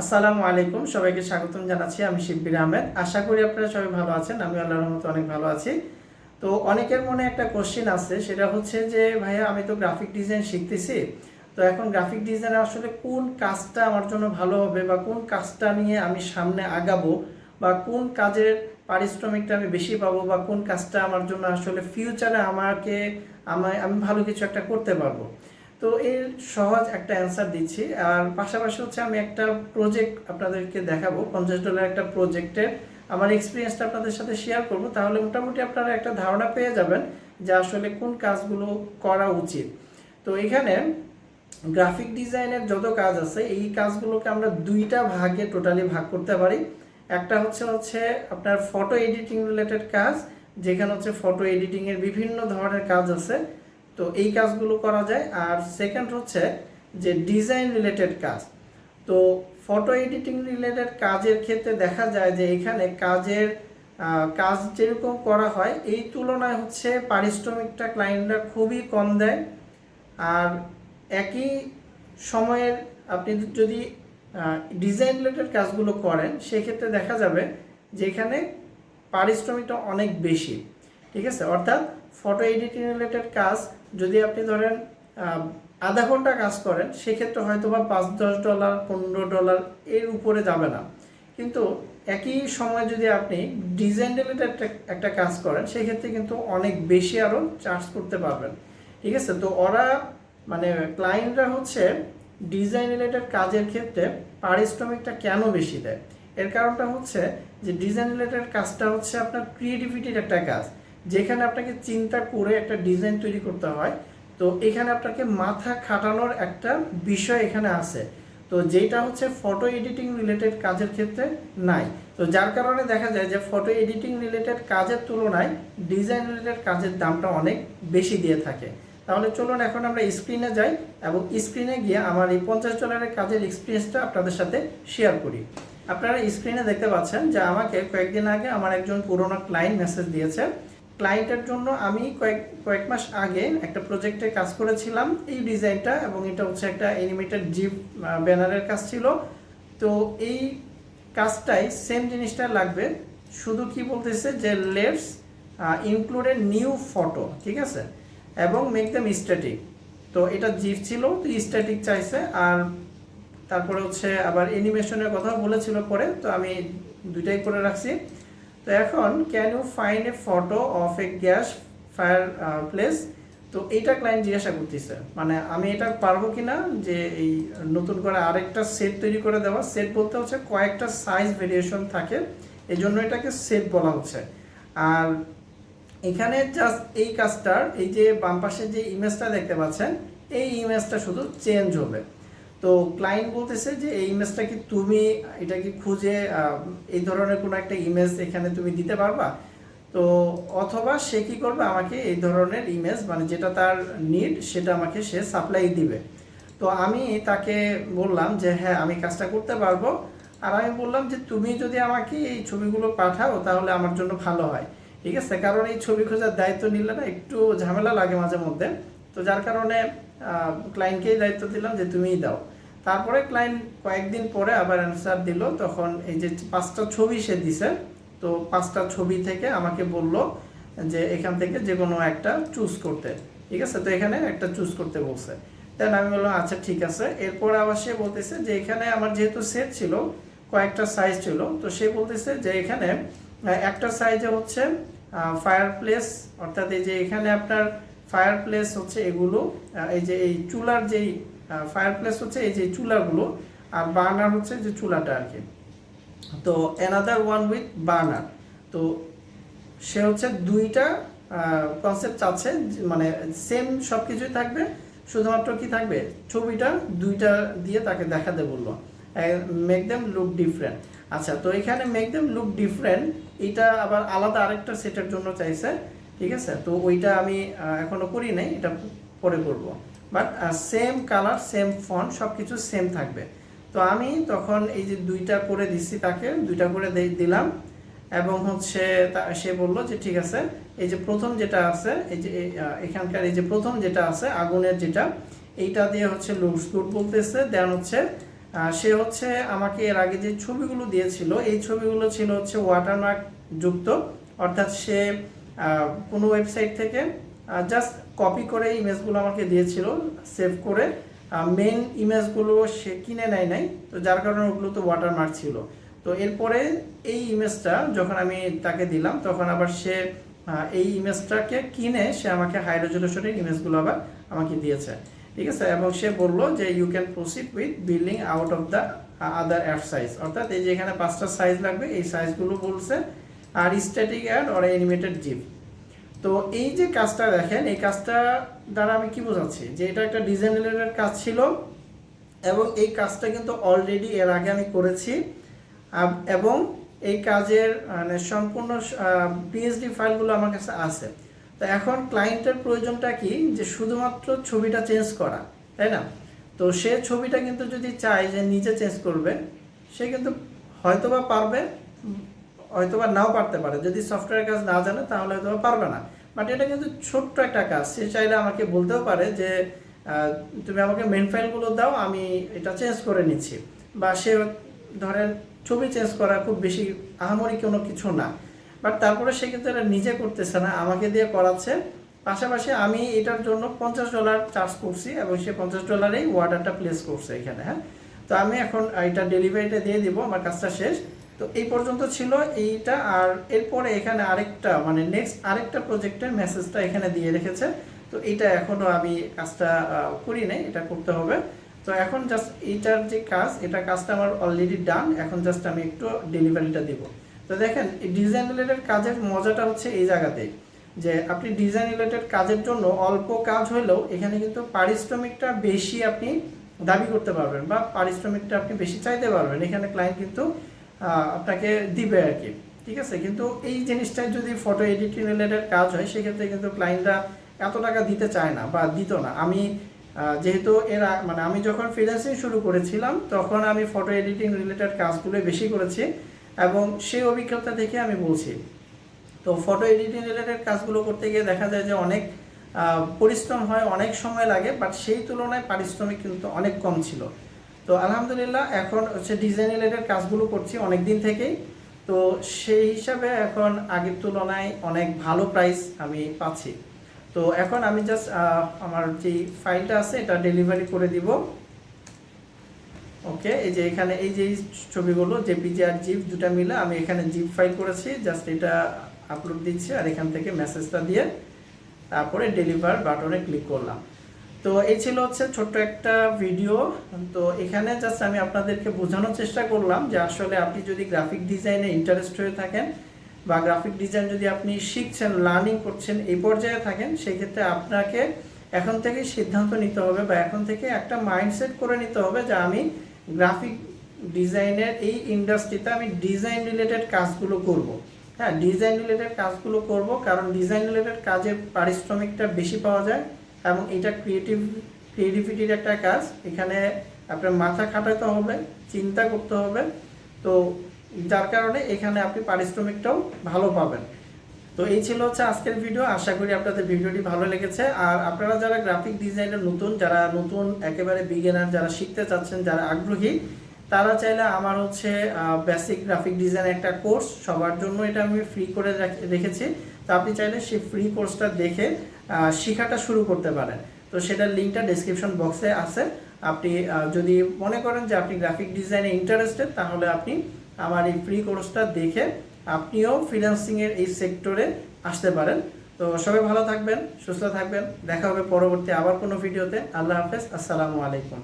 আসসালামু আলাইকুম, সবাইকে স্বাগতম জানাচ্ছি আমি শিববির আহমেদ। আশা করি আপনারা সবাই ভালো আছেন আমি আল্লাহর রহমতে অনেক ভালো আছি। তো অনেকের মনে একটা কোশ্চেন আছে, সেটা হচ্ছে যে, ভাইয়া, আমি তো গ্রাফিক ডিজাইন শিখতেছি, তো এখন গ্রাফিক ডিজাইনে আসলে কোন কাজটা আমার জন্য ভালো হবে বা কোন কাজটা নিয়ে আমি সামনে আগাবো বা কোন কাজের পারিশ্রমিকটা আমি বেশি পাবো বা কোন কাজটা আমার জন্য আসলে ফিউচারে আমাকে আমি ভালো কিছু একটা করতে পারব? তো এর সহজ একটা অ্যান্সার দিচ্ছি। আর পাশাপাশি হচ্ছে আমি একটা প্রজেক্ট আপনাদেরকে দেখাবো। পঞ্চাশ ডলার একটা প্রজেক্টের আমার এক্সপিরিয়েন্সটা আপনাদের সাথে শেয়ার করব। তাহলে মোটামুটি আপনারা একটা ধারণা পেয়ে যাবেন যে আসলে কোন কাজগুলো করা উচিত। তো এখানে গ্রাফিক ডিজাইনের যত কাজ আছে, এই কাজগুলোকে আমরা দুইটা ভাগে টোটালি ভাগ করতে পারি। একটা হচ্ছে হচ্ছে আপনার ফটো এডিটিং রিলেটেড কাজ, যেখানে হচ্ছে ফটো এডিটিংয়ের বিভিন্ন ধরনের কাজ আছে। তো এই কাজগুলো করা যায়। আর সেকেন্ড হচ্ছে যে ডিজাইন রিলেটেড কাজ। তো ফটো এডিটিং রিলেটেড কাজের ক্ষেত্রে দেখা যায় যে এখানে কাজের কাজ যেরকম করা হয়, এই তুলনায় হচ্ছে পারিশ্রমিকটা ক্লায়েন্টরা খুবই কম দেয়। আর একই সময়ের আপনি যদি ডিজাইন রিলেটেড কাজগুলো করেন, সেক্ষেত্রে দেখা যাবে যে এখানে পারিশ্রমিকটা অনেক বেশি। ঠিক আছে? অর্থাৎ ফটো এডিটিং রিলেটেড কাজ যদি আপনি ধরেন আধা ঘণ্টা কাজ করেন, সেক্ষেত্রে হয়তো বা পাঁচ, দশ ডলার, পনেরো ডলার এর উপরে যাবে না। কিন্তু একই সময় যদি আপনি ডিজাইন রিলেটেড একটা কাজ করেন, সেক্ষেত্রে কিন্তু অনেক বেশি আরও চার্জ করতে পারবেন। ঠিক আছে? তো ওরা মানে ক্লায়েন্টরা হচ্ছে ডিজাইন রিলেটেড কাজের ক্ষেত্রে পারিশ্রমিকটা কেন বেশি দেয়? এর কারণটা হচ্ছে যে ডিজাইন রিলেটেড কাজটা হচ্ছে আপনার ক্রিয়েটিভিটির একটা কাজ। যেখানে আপনাকে চিন্তা করে একটা ডিজাইন তৈরি করতে হয়, তো এখানে আপনাকে মাথা খাটানোর একটা বিষয় এখানে আছে। তো যেটা হচ্ছে ফটো এডিটিং রিলেটেড কাজের ক্ষেত্রে নাই। তো যার কারণে দেখা যায় যে ফটো এডিটিং রিলেটেড কাজের তুলনায় ডিজাইন রিলেটেড কাজের দামটা অনেক বেশি দিয়ে থাকে। তাহলে চলুন এখন আমরা স্ক্রিনে যাই এবং স্ক্রিনে গিয়ে আমার এই পঞ্চাশ ডলারের কাজের এক্সপিরিয়েন্সটা আপনাদের সাথে শেয়ার করি। আপনারা স্ক্রিনে দেখতে পাচ্ছেন যে আমাকে কয়েকদিন আগে আমার একজন পুরোনো ক্লায়েন্ট মেসেজ দিয়েছে ক্লায়েন্টের জন্য আমি কয়েক কয়েক মাস আগে একটা প্রজেক্টে কাজ করেছিলাম। এই ডিজাইনটা এবং এটা হচ্ছে একটা অ্যানিমেটেড জিপ ব্যানারের কাজ ছিল। তো এই কাজটাই সেম জিনিসটা লাগবে। শুধু কি বলতেছে যে let's include a new photo ঠিক আছে? এবং মেক দ্যাম স্ট্যাটিক তো এটা জিপ ছিল, তো স্ট্যাটিক চাইছে। আর তারপরে হচ্ছে আবার অ্যানিমেশনের কথা বলেছিল পরে। তো আমি দুইটাই করে রাখছি। তো এখন can you find a photo of a gas fireplace তো এইটা ক্লায়েন্ট জিজ্ঞাসা করতেছে। মানে আমি এটা পারব কি না যে এই নতুন করে আরেকটা সেট তৈরি করে দেওয়া। সেট বলতে হচ্ছে কয়েকটা সাইজ ভেরিয়েশন থাকে। এই জন্য এটাকে সেট বলা হচ্ছে। আর এখানে জাস্ট এই কাজটার, এই যে বাম পাশে যে ইমেজটা দেখতে পাচ্ছেন, এই ইমেজটা শুধু চেঞ্জ হবে। তো ক্লায়েন্ট বলতেছে যে, এই ইমেজটা কি তুমি, এটা কি খুঁজে এই ধরনের কোনো একটা ইমেজ এখানে তুমি দিতে পারবা? তো অথবা সে কি করবে? আমাকে এই ধরনের ইমেজ মানে যেটা তার নিড সেটা আমাকে সে সাপ্লাই দিবে। তো আমি তাকে বললাম যে হ্যাঁ আমি কাজটা করতে পারব। আর আমি বললাম যে, তুমি যদি আমাকে এই ছবিগুলো পাঠাও, তাহলে আমার জন্য ভালো হয়। ঠিক আছে? কারণ এই ছবি খোঁজার দায়িত্ব নিলে না একটু ঝামেলা লাগে মাঝে মধ্যে। তো যার কারণে ক্লায়েন্টকেই দায়িত্ব দিলাম যে, তুমিই দাও। তারপরে ক্লায়েন্ট কয়েকদিন পরে আবার অ্যান্সার দিল, তখন এই যে পাঁচটা ছবি সে দিছে, তো পাঁচটা ছবি থেকে আমাকে বলল যে এখান থেকে যে কোনো একটা চুজ করতে। ঠিক আছে? তো এখানে একটা চুজ করতে বলছে। দেন আমি বললাম আচ্ছা ঠিক আছে। এরপর আবার সে বলতেছে যে এখানে আমার যেহেতু সেট ছিল, কয়েকটা সাইজ ছিল, তো সে বলতেছে যে এখানে একটা সাইজে হচ্ছে ফায়ার প্লেস অর্থাৎ এই যে এখানে আপনার ফায়ার প্লেস হচ্ছে এগুলো এই যে এই চুলার যেই ফায়ার প্লেস হচ্ছে এই যে চুলাগুলো আর বার্নার হচ্ছে যে চুলাটা আর কি। তো অ্যানাদার ওয়ান উইথ বার্নার তো সে হচ্ছে দুইটা কনসেপ্ট আছে মানে সেম সব কিছুই থাকবে শুধুমাত্র কি থাকবে? ছবিটা দুইটা দিয়ে তাকে দেখাতে বলল। মেক দেম লুক ডিফারেন্ট আচ্ছা তো এখানে মেক দেম লুক ডিফারেন্ট এটা আবার আলাদা আরেকটা সেটের জন্য চাইছে ঠিক আছে? তো ওইটা আমি আহ, এখনও করি নাই এটা পরে করব। But same colour same font সব কিছু সেম থাকবে। তো আমি তখন এই যে দুইটা করে দিচ্ছি তাকে, দুইটা করে দিলাম। এবং হচ্ছে সে বলল যে, ঠিক আছে, এই যে প্রথম যেটা আছে, এই যে এখানকার এই যে প্রথম যেটা আছে, আগুনের যেটা, এইটা দিয়ে হচ্ছে গুড বলতেছে। দেন হচ্ছে সে হচ্ছে আমাকে এর আগে যে ছবিগুলো দিয়েছিল, এই ছবিগুলো ছিল হচ্ছে ওয়াটারমার্ক যুক্ত। অর্থাৎ সে কোনো ওয়েবসাইট থেকে জাস্ট কপি করে ইমেজগুলো আমাকে দিয়েছিল সেভ করে। মেন ইমেজগুলো সে কিনে নেয় নাই, তো যার কারণে ওগুলো তো ওয়াটারমার্ক ছিল। তো এরপরে এই ইমেজটা যখন আমি তাকে দিলাম, তখন আবার সে এই ইমেজটাকে কিনে সে আমাকে হাই রেজলিউশনের ইমেজগুলো আবার আমাকে দিয়েছে। ঠিক আছে? এবং সে বলল যে you can proceed with building out of the other app size অর্থাৎ এই যে এখানে পাঁচটা সাইজ লাগবে, এই সাইজগুলো বলছে, আর static ad or animated GIF তো এই যে কাজটা দেখেন, এই কাজটা দ্বারা আমি কি বোঝাচ্ছি? যে এটা একটা ডিজাইন রিলেটেড কাজ ছিল এবং এই কাজটা কিন্তু অলরেডি এর আগে আমি করেছি। এবং এই কাজের মানে সম্পূর্ণ পিএইচডি ফাইলগুলো আমার কাছে আছে। তো এখন ক্লায়েন্টের প্রয়োজনটা কি? যে শুধুমাত্র ছবিটা চেঞ্জ করা, তাই না? তো সে ছবিটা কিন্তু যদি চায় যে নিজে চেঞ্জ করবে, সে কিন্তু হয়তোবা পারবে। উম, হয়তোবা নাও পারতে পারে। যদি সফটওয়্যার কাজ না জানে তাহলে হয়তোবা পারবে না। বাট এটা কিন্তু ছোট্ট একটা কাজ। সে চাইলে আমাকে বলতেও পারে যে তুমি আমাকে মেন ফাইলগুলো দাও আমি এটা চেঞ্জ করে নিচ্ছি। বা সে ধরেন ছবি চেঞ্জ করা খুব বেশি আহামরি কোনো কিছু না। বাট তারপরে সে কিন্তু এটা নিজে করতেছে না আমাকে দিয়ে করাচ্ছে। পাশাপাশি আমি এটার জন্য পঞ্চাশ ডলার চার্জ করছি এবং সে পঞ্চাশ ডলারেই অর্ডারটা প্লেস করছে এখানে হ্যাঁ? তো আমি এখন এটা ডেলিভারিটা দিয়ে দিব আমার কাজটা শেষ। তো এই পর্যন্ত ছিল এইটা, আর এরপরে এখানে আরেকটা মানে নেক্সট আরেকটা প্রজেক্টের মেসেজটা এখানে দিয়ে রেখেছে। তো এইটা এখনও আমি কাজটা করি নাই, এটা করতে হবে। তো এখন জাস্ট এইটার যে কাজ, এটা কাজটা আমার অলরেডি ডান এখন জাস্ট আমি একটু ডেলিভারিটা দিব। তো দেখেন, এই ডিজাইন রিলেটেড কাজের মজাটা হচ্ছে এই জায়গাতেই, যে আপনি ডিজাইন রিলেটেড কাজের জন্য অল্প কাজ হলেও এখানে কিন্তু পারিশ্রমিকটা বেশি আপনি দাবি করতে পারবেন বা পারিশ্রমিকটা আপনি বেশি চাইতে পারবেন। এখানে ক্লায়েন্ট কিন্তু আপনাকে দিবে আর কি। ঠিক আছে? কিন্তু এই জিনিসটা যদি ফটো এডিটিং রিলেটেড কাজ হয়, সেক্ষেত্রে কিন্তু ক্লায়েন্টরা এত টাকা দিতে চায় না বা দিত না। আমি যেহেতু এরা মানে আমি যখন ফ্রিল্যান্সিং শুরু করেছিলাম, তখন আমি ফটো এডিটিং রিলেটেড কাজগুলো বেশি করেছি এবং সেই অভিজ্ঞতা থেকে আমি বলছি। তো ফটো এডিটিং রিলেটেড কাজগুলো করতে গিয়ে দেখা যায় যে অনেক পরিশ্রম হয়, অনেক সময় লাগে বাট সেই তুলনায় পারিশ্রমিক কিন্তু অনেক কম ছিল। তো আলহামদুলিল্লাহ, এখন হচ্ছে ডিজাইন রিলেটেড কাজগুলো করছি অনেক দিন থেকেই। তো সেই হিসাবে এখন আগের তুলনায় অনেক ভালো প্রাইস আমি পাচ্ছি। তো এখন আমি জাস্ট আমার যে ফাইলটা আছে এটা ডেলিভারি করে দিব। ওকে এই যে এখানে, এই যে ছবিগুলো জেপিজি আর জিপ দুটা মিলে আমি এখানে জিপ ফাইল করেছি জাস্ট এটা আপলোড দিচ্ছি আর এখান থেকে মেসেজটা দিয়ে তারপরে ডেলিভার বাটনে ক্লিক করলাম। তো এই ছিল হচ্ছে ছোট্ট একটা ভিডিও তো এখানে জাস্ট আমি আপনাদেরকে বোঝানোর চেষ্টা করলাম যে আসলে আপনি যদি গ্রাফিক ডিজাইনে ইন্টারেস্ট হয়ে থাকেন বা গ্রাফিক ডিজাইন যদি আপনি শিখছেন লার্নিং করছেন, এই পর্যায়ে থাকেন, সেক্ষেত্রে আপনাকে এখন থেকে সিদ্ধান্ত নিতে হবে বা এখন থেকে একটা মাইন্ডসেট করে নিতে হবে যে আমি গ্রাফিক ডিজাইনের এই ইন্ডাস্ট্রিতে আমি ডিজাইন রিলেটেড কাজগুলো করব। হ্যাঁ ডিজাইন রিলেটেড কাজগুলো করব কারণ ডিজাইন রিলেটেড কাজের পারিশ্রমিকটা বেশি পাওয়া যায়। এবং এটা ক্রিয়েটিভ ক্রিয়েটিভিটির একটা কাজ। এখানে আপনার মাথা খাটাতে হবে, চিন্তা করতে হবে। তো যার কারণে এখানে আপনি পারিশ্রমিকটাও ভালো পাবেন। তো এই ছিল হচ্ছে আজকের ভিডিও আশা করি আপনাদের ভিডিওটি ভালো লেগেছে। আর আপনারা যারা গ্রাফিক ডিজাইনের নতুন, যারা নতুন, একেবারে বিগিনার যারা শিখতে চাচ্ছেন, যারা আগ্রহী, তারা চাইলে আমার হচ্ছে বেসিক গ্রাফিক ডিজাইন একটা কোর্স সবার জন্য এটা আমি ফ্রি করে রাখ- রেখেছি। তো আপনি চাইলে সেই ফ্রি কোর্সটা দেখে শেখাটা শুরু করতে পারেন। তো সেটার লিঙ্কটা ডিসক্রিপশন বক্সে আছে। আপনি যদি মনে করেন যে আপনি গ্রাফিক ডিজাইনে ইন্টারেস্টেড তাহলে আপনি আমার এই ফ্রি কোর্সটা দেখে আপনিও ফিন্যান্সিংয়ের এই সেক্টরে আসতে পারেন। তো সবাই ভালো থাকবেন, সুস্থ থাকবেন। দেখা হবে পরবর্তী আবার কোনো ভিডিওতে আল্লাহ হাফেজ। আসসালামু আলাইকুম।